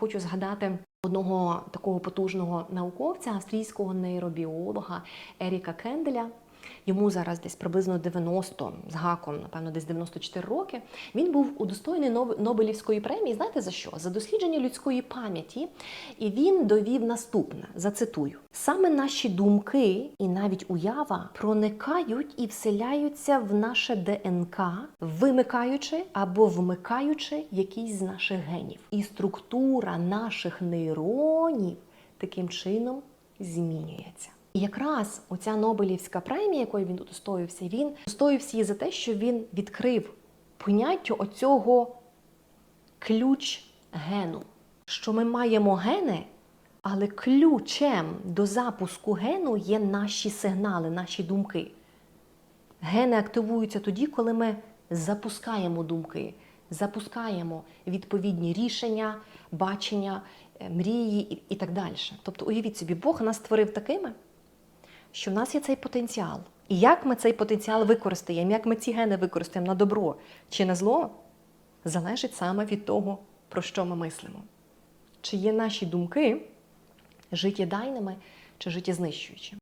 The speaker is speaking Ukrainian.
Хочу згадати одного такого потужного науковця, австрійського нейробіолога Еріка Кенделя. Йому зараз десь приблизно 90 з гаком, напевно, десь 94 роки. Він був удостоєний Ноб- Нобелівської премії. Знаєте за що? За дослідження людської пам'яті. І він довів наступне: зацитую: саме наші думки і навіть уява проникають і вселяються в наше ДНК, вимикаючи або вмикаючи якийсь з наших генів. І структура наших нейронів таким чином змінюється. І якраз оця Нобелівська премія, якою він удостоївся, він удостоївся її за те, що він відкрив поняття оцього ключ гену. Що ми маємо гени, але ключем до запуску гену є наші сигнали, наші думки. Гени активуються тоді, коли ми запускаємо думки, запускаємо відповідні рішення, бачення, е, мрії і так далі. Тобто, уявіть собі, Бог нас створив такими, що в нас є цей потенціал. І як ми цей потенціал використаємо, як ми ці гени використаємо на добро чи на зло, залежить саме від того, про що ми мислимо. Чи є наші думки життєдайними чи життєзнищуючими.